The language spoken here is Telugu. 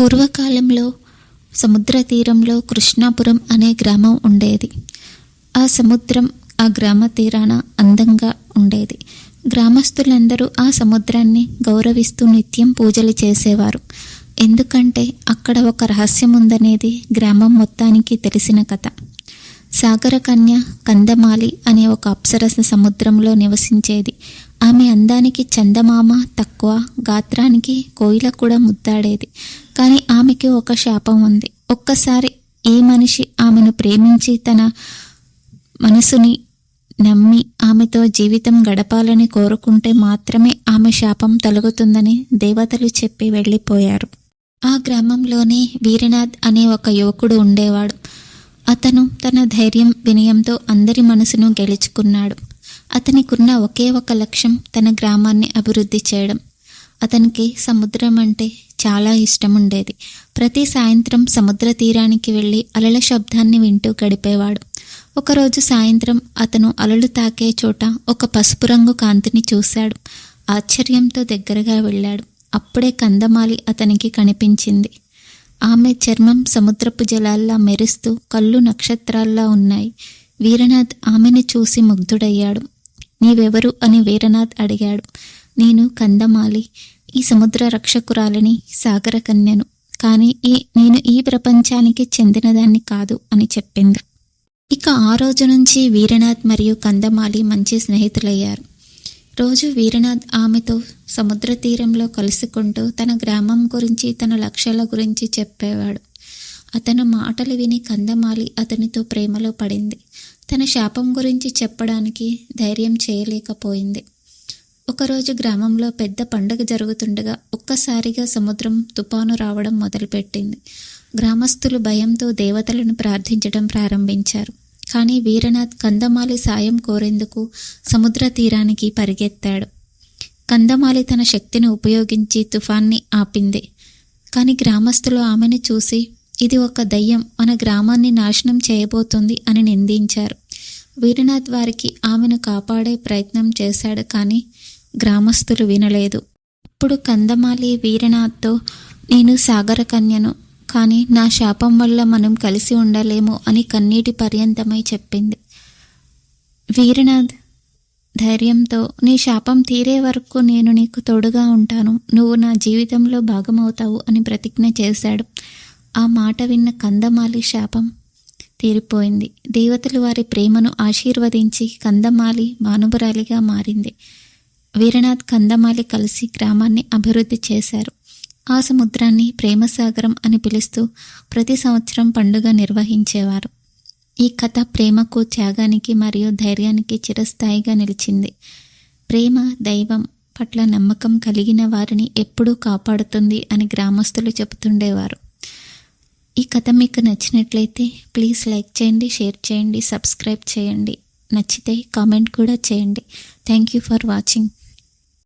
పూర్వకాలంలో సముద్ర తీరంలో కృష్ణాపురం అనే గ్రామం ఉండేది. ఆ సముద్రం ఆ గ్రామ తీరాన అందంగా ఉండేది. గ్రామస్తులందరూ ఆ సముద్రాన్ని గౌరవిస్తూ నిత్యం పూజలు చేసేవారు. ఎందుకంటే అక్కడ ఒక రహస్యం ఉందనేది గ్రామం మొత్తానికి తెలిసిన కథ. సాగర కన్య కందమాలి అనే ఒక అప్సరస సముద్రంలో నివసించేది. ఆమె అందానికి చందమామ తక్కువ గాత్రానికి కోయిల కూడా ముద్దాడేది. కానీ ఆమెకి ఒక శాపం ఉంది. ఒక్కసారి ఏ మనిషి ఆమెను ప్రేమించి తన మనసుని నమ్మి ఆమెతో జీవితం గడపాలని కోరుకుంటే మాత్రమే ఆమె శాపం తొలగుతుందని దేవతలు చెప్పి వెళ్ళిపోయారు. ఆ గ్రామంలోనే వీరనాథ్ అనే ఒక యువకుడు ఉండేవాడు. అతను తన ధైర్యం వినయంతో అందరి మనసును గెలుచుకున్నాడు. అతనికున్న ఒకే ఒక లక్ష్యం తన గ్రామాన్ని అభివృద్ధి చేయడం. అతనికి సముద్రం అంటే చాలా ఇష్టం ఉండేది ప్రతి సాయంత్రం సముద్ర తీరానికి వెళ్ళి అలల శబ్దాన్ని వింటూ గడిపేవాడు. ఒకరోజు సాయంత్రం అతను అలలు తాకే చోట ఒక పసుపు రంగు కాంతిని చూశాడు. ఆశ్చర్యంతో దగ్గరగా వెళ్ళాడు. అప్పుడే కందమాలి అతనికి కనిపించింది. ఆమె చర్మం సముద్రపు జలాల్లా మెరుస్తూ కళ్ళు నక్షత్రాల్లా ఉన్నాయి. వీరనాథ్ ఆమెను చూసి ముగ్ధుడయ్యాడు. నీవెవరు? అని వీరనాథ్ అడిగాడు. నేను కందమాలి ఈ సముద్ర రక్షకురాలిని సాగర కన్యను. కానీ ఈ నేను ఈ ప్రపంచానికి చెందినదాన్ని కాదు అని చెప్పింది. ఇక ఆ రోజు నుంచి వీరనాథ్ మరియు కందమాలి మంచి స్నేహితులయ్యారు. రోజు వీరనాథ్ ఆమెతో సముద్ర తీరంలో కలుసుకుంటూ తన గ్రామం గురించి తన లక్ష్యాల గురించి చెప్పేవాడు. అతను మాటలు విని కందమాలి అతనితో ప్రేమలో పడింది. తన శాపం గురించి చెప్పడానికి ధైర్యం చేయలేకపోయింది. ఒకరోజు గ్రామంలో పెద్ద పండగ జరుగుతుండగా ఒక్కసారిగా సముద్రం తుపాను రావడం మొదలుపెట్టింది. గ్రామస్తులు భయంతో దేవతలను ప్రార్థించడం ప్రారంభించారు. కానీ వీరనాథ్ కందమాలి సాయం కోరేందుకు సముద్ర తీరానికి పరిగెత్తాడు. కందమాలి తన శక్తిని ఉపయోగించి తుఫాన్ని ఆపింది. కానీ గ్రామస్తులు ఆమెను చూసి ఇది ఒక దయ్యం మన గ్రామాన్ని నాశనం చేయబోతుంది అని నిందించారు. వీరనాథ్ వారికి ఆమెను కాపాడే ప్రయత్నం చేశాడు కానీ గ్రామస్తులు వినలేదు. అప్పుడు కందమాలి వీరనాథ్తో నేను సాగర కన్యను కానీ నా శాపం వల్ల మనం కలిసి ఉండలేము అని కన్నీటి పర్యంతమై చెప్పింది. వీరనాథ్ ధైర్యంతో నీ శాపం తీరే వరకు నేను నీకు తోడుగా ఉంటాను. నువ్వు నా జీవితంలో భాగమవుతావు అని ప్రతిజ్ఞ చేశాడు. ఆ మాట విన్న కందమాలి శాపం తీరిపోయింది. దేవతలు వారి ప్రేమను ఆశీర్వదించి కందమాలి మానుబురాలిగా మారింది. వీరనాథ్ కందమాలి కలిసి గ్రామాన్ని అభివృద్ధి చేశారు. ఆ సముద్రాన్ని ప్రేమసాగరం అని పిలుస్తూ ప్రతి సంవత్సరం పండుగ నిర్వహించేవారు. ఈ కథ ప్రేమకు త్యాగానికి మరియు ధైర్యానికి చిరస్థాయిగా నిలిచింది. ప్రేమ దైవం పట్ల నమ్మకం కలిగిన వారిని ఎప్పుడూ కాపాడుతుంది అని గ్రామస్తులు చెబుతుండేవారు. ఈ కథ మీకు నచ్చినట్లయితే ప్లీజ్ లైక్ చేయండి షేర్ చేయండి సబ్స్క్రైబ్ చేయండి. నచ్చితే కామెంట్ కూడా చేయండి. Thank you for watching.